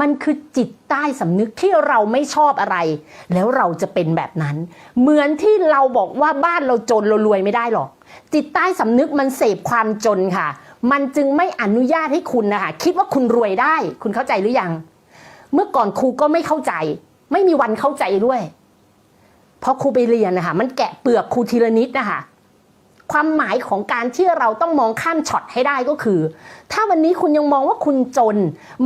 มันคือจิตใต้สำนึกที่เราไม่ชอบอะไร แล้วเราจะเป็นแบบนั้น เหมือนที่เราบอกว่าบ้านเราจนเรารวยไม่ได้หรอก จิตใต้สำนึกมันเสพความจนค่ะ มันจึงไม่อนุญาตให้คุณนะคะคิดว่าคุณรวยได้ คุณเข้าใจหรือยัง เมื่อก่อนครูก็ไม่เข้าใจ ไม่มีวันเข้าใจด้วย เพราะครูไปเรียนนะคะมันแกะเปลือกครูทีละนิดนะคะ ความหมายของการที่เราต้องมองข้ามช็อตให้ได้ก็คือ ถ้าวันนี้คุณยังมองว่าคุณจน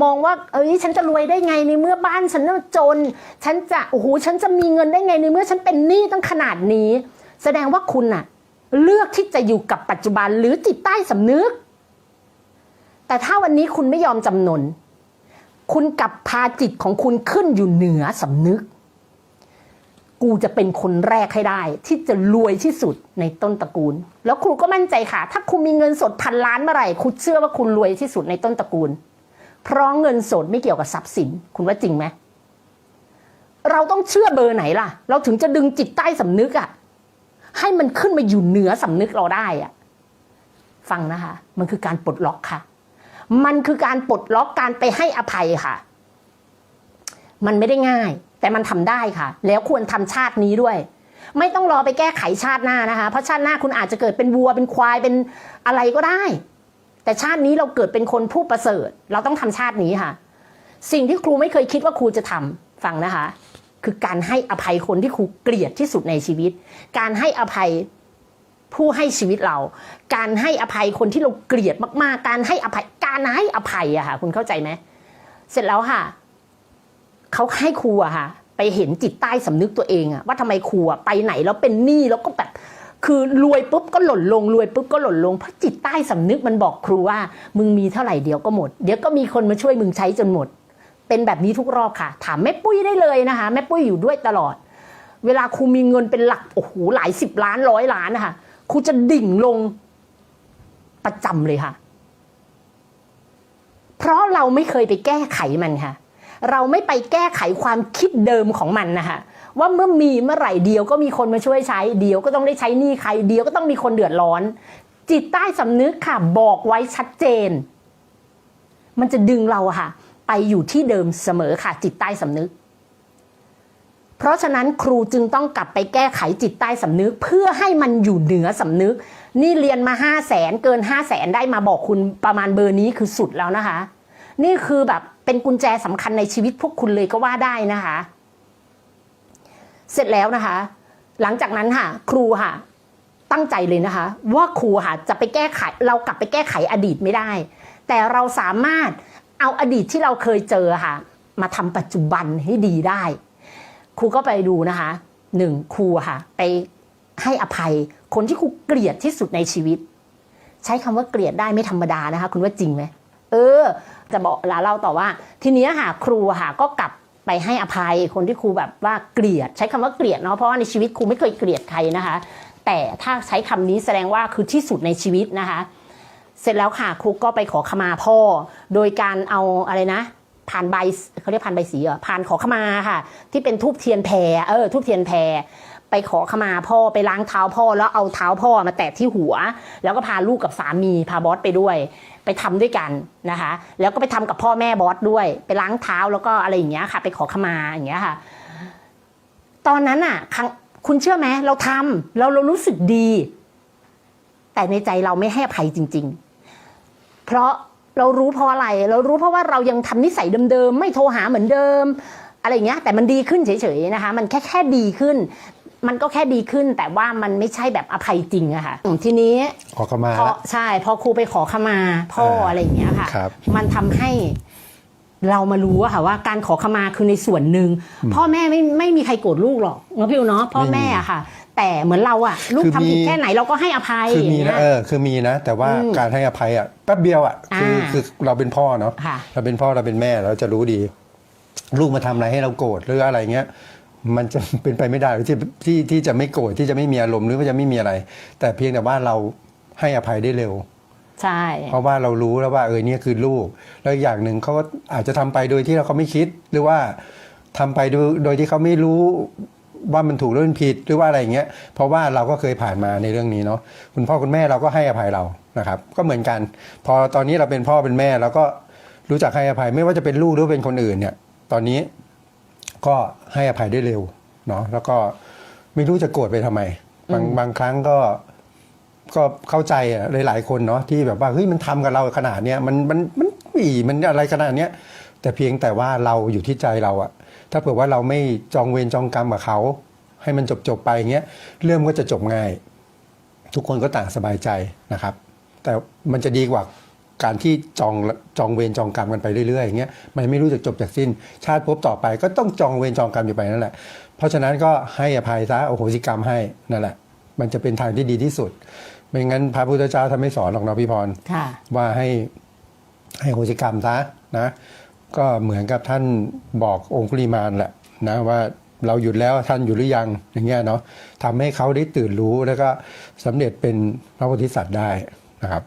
มองว่าเอ้ยฉันจะรวยได้ไงในเมื่อบ้านฉันน่จน ฉันจะโอ้โหฉันจะมีเงินได้ไงในเมื่อฉันเป็นหนี้ตั้งขนาดนี้ แสดงว่าคุณน่ะเลือกที่จะอยู่กับปัจจุบันหรือจิตใต้สำนึก แต่ถ้าวันนี้คุณไม่ยอมจำนน คุณกลับพาจิตของคุณขึ้นอยู่เหนือสำนึก กูจะเป็นคนแรกให้ได้ ที่จะรวยที่สุดในต้นตระกูล แล้วครูก็มั่นใจค่ะ ถ้าคุณมีเงินสดพันล้านเมื่อไหร่คุณเชื่อว่าคุณรวยที่สุดในต้นตระกูล เพราะเงินสดไม่เกี่ยวกับทรัพย์สิน คุณว่าจริงไหมเราต้องเชื่อเบอร์ไหนล่ะ เราถึงจะดึงจิตใต้สำนึกอะให้มันขึ้นมาอยู่เหนือสำนึกเราได้อะฟังนะคะ มันคือการปลดล็อกค่ะ มันคือการปลดล็อกการไปให้อภัยค่ะ มันไม่ได้ง่าย แต่มันทำได้ค่ะ แล้วควรทำชาตินี้ด้วย ไม่ต้องรอไปแก้ไขชาติหน้านะคะ เพราะชาติหน้าคุณอาจจะเกิดเป็นวัวเป็นควายเป็นอะไรก็ได้ แต่ชาตินี้เราเกิดเป็นคนผู้ประเสริฐ เราต้องทำชาตินี้ค่ะ สิ่งที่ครูไม่เคยคิดว่าครูจะทำฟังนะคะ คือการให้อภัยคนที่ครูเกลียดที่สุดในชีวิต การให้อภัยผู้ให้ชีวิตเรา การให้อภัยคนที่เราเกลียดมากๆ การให้อภัยการให้อภัยอะค่ะ คุณเข้าใจไหมเสร็จแล้วค่ะ เขาให้ครูอะค่ะ ไปเห็นจิตใต้สำนึกตัวเองอะว่าทำไมครูอะไปไหนแล้วเป็นหนี้แล้วก็แบบคือรวยปุ๊บก็หล่นลงรวยปุ๊บก็หล่นลงเพราะจิตใต้สำนึกมันบอกครูว่า มึงมีเท่าไหร่เดี๋ยวก็หมด เดี๋ยวก็มีคนมาช่วยมึงใช้จนหมด เป็นแบบนี้ทุกรอบค่ะ ถามแม่ปุ้ยได้เลยนะคะแม่ปุ้ยอยู่ด้วยตลอด เวลาครูมีเงินเป็นหลักโอ้โหหลายสิบล้านร้อยล้านนะคะครูจะดิ่งลงประจำเลยค่ะ เพราะเราไม่เคยไปแก้ไขมันค่ะ เราไม่ไปแก้ไขความคิดเดิมของมันนะคะว่าเมื่อมีเมื่อไหร่เดียวก็มีคนมาช่วยใช้เดียวก็ต้องได้ใช้หนี้ใครเดียวก็ต้องมีคนเดือดร้อน จิตใต้สำนึกค่ะบอกไว้ชัดเจน มันจะดึงเราค่ะ ไปอยู่ที่เดิมเสมอค่ะ จิตใต้สำนึก เพราะฉะนั้นครูจึงต้องกลับไปแก้ไขจิตใต้สำนึก เพื่อให้มันอยู่เหนือสำนึก นี่เรียนมาห้าแสนเกินห้าแสนได้มาบอกคุณประมาณเบอร์นี้คือสุดแล้วนะคะ นี่คือแบบเป็นกุญแจสำคัญในชีวิตพวกคุณเลยก็ว่าได้นะคะ เสร็จแล้วนะคะ หลังจากนั้นค่ะ ครูค่ะ ตั้งใจเลยนะคะ ว่าครูค่ะจะไปแก้ไข เรากลับไปแก้ไขอดีตไม่ได้ แต่เราสามารถเอาอดีตที่เราเคยเจอค่ะ มาทำปัจจุบันให้ดีได้ ครูก็ไปดูนะคะหนึ่งครูค่ะ ไปให้อภัยคนที่ครูเกลียดที่สุดในชีวิต ใช้คำว่าเกลียดได้ไม่ธรรมดานะคะ คุณว่าจริงไหม เออ จะบอกลาเล่าต่อว่า ทีเนี้ยค่ะครูค่ะก็กลับไปให้อภัยคนที่ครูแบบว่าเกลียด ใช้คำว่าเกลียดเนาะเพราะว่าในชีวิตครูไม่เคยเกลียดใครนะคะ แต่ถ้าใช้คำนี้แสดงว่าคือที่สุดในชีวิตนะคะ เสร็จแล้วค่ะครูก็ไปขอขมาพ่อ โดยการเอาอะไรนะ ผ่านใบเขาเรียกผ่านใบสีเหรอผ่านขอขมาค่ะ ที่เป็นทูบเทียนแพรเออทูบเทียนแพรไปขอขมาพ่อไปล้างเท้าพ่อแล้วเอาเท้าพ่อมาแตะที่หัว แล้วก็พาลูกกับสามีพาบอสไปด้วย ไปทำด้วยกันนะคะ แล้วก็ไปทำกับพ่อแม่บอสด้วย ไปล้างเท้าแล้วก็อะไรอย่างเงี้ยค่ะ ไปขอขมาอย่างเงี้ยค่ะ ตอนนั้นอะครั้งคุณเชื่อไหมเราทำเราเรารู้สึกดี แต่ในใจเราไม่ให้อภัยจริง ๆ เพราะ เรารู้เพราะอะไร เรารู้เพราะว่าเรายังทำนิสัยเดิมๆ ไม่โทรหาเหมือนเดิม อะไรอย่างเงี้ย แต่มันดีขึ้นเฉยๆนะคะ มันแค่แค่ดีขึ้น มันก็แค่ดีขึ้น แต่ว่ามันไม่ใช่แบบอภัยจริงอะค่ะทีนี้ขอเข้ามาพอละใช่พอครูไปขอขมาพ่ออ่าอะไรอย่างเงี้ยค่ะครับมันทำให้เรามารู้อะค่ะว่าการขอขมาคือในส่วนหนึ่งพ่อแม่ไม่ไม่มีใครโกรธลูกหรอกเนาะพี่อูเนาะพ่อแม่อะค่ะ แต่เหมือนเราอะลูกคือทำผิดมีแค่ไหนเราก็ให้อภัยคือมีอย่างนะเงี้ยเออคือมีนะ แต่ว่าอืมการให้อภัยอะแป๊บเดียวอะคืออ่าคือเราเป็นพ่อเนาะค่ะเราเป็นพ่อเราเป็นแม่เราจะรู้ดี ลูกมาทำอะไรให้เราโกรธหรืออะไรเงี้ยมันจะเป็นไปไม่ได้ที่ที่ที่จะไม่โกรธที่จะไม่มีอารมณ์หรือว่าจะไม่มีอะไร แต่เพียงแต่ว่าเราให้อภัยได้เร็วใช่ เพราะว่าเรารู้แล้วว่าเออเนี่ยคือลูก แล้วอีกอย่างหนึ่งเขาก็อาจจะทำไปโดยที่เราเขาไม่คิด หรือว่าทำไปโดยโดยที่เขาไม่รู้ ว่ามันถูกหรือมันผิดหรือว่าอะไรอย่างเงี้ยเพราะว่าเราก็เคยผ่านมาในเรื่องนี้เนาะคุณพ่อคุณแม่เราก็ให้อภัยเรานะครับ ก็เหมือนกัน พอตอนนี้เราเป็นพ่อเป็นแม่เราก็รู้จักให้อภัยไม่ว่าจะเป็นลูกหรือเป็นคนอื่นเนี่ย ตอนนี้ก็ให้อภัยได้เร็วเนาะแล้วก็ไม่รู้จะโกรธไปทำไม บางบางครั้งก็ก็เข้าใจอะหลายๆคนเนาะที่แบบว่าเฮ้ยมันทำกับเราขนาดเนี้ยมันมันมันอีมันอะไรขนาดเนี้ยแต่เพียงแต่ว่าเราอยู่ที่ใจเราอะ ถ้าเผื่อว่าเราไม่จองเวรจองกรรมกับเขา ให้มันจบจบๆไปอย่างเงี้ยเรื่องก็จะจบง่าย ทุกคนก็ต่างสบายใจนะครับ แต่มันจะดีกว่าการที่จองจองเวรจองกรรมกันไปเรื่อยๆอย่างเงี้ยมันไม่รู้จะจบจากสิ้น ชาติภพต่อไปก็ต้องจองเวรจองกรรมอยู่ไปนั่นแหละ เพราะฉะนั้นก็ให้อภัยซะโอโหสิกรรมให้นั่นแหละ มันจะเป็นทางที่ดีที่สุด ไม่งั้นพระพุทธเจ้าท่านไม่สอนหรอกเนาะพี่พรค่ะว่าให้ให้โหสิกรรมซะนะ ก็เหมือนกับท่านบอกองคุลิมานแหละนะว่าเราหยุดแล้วท่านอยู่หรือยังอย่างเงี้ยเนาะทำให้เขาได้ตื่นรู้แล้วก็สำเร็จเป็นพระโพธิสัตว์ได้นะครับ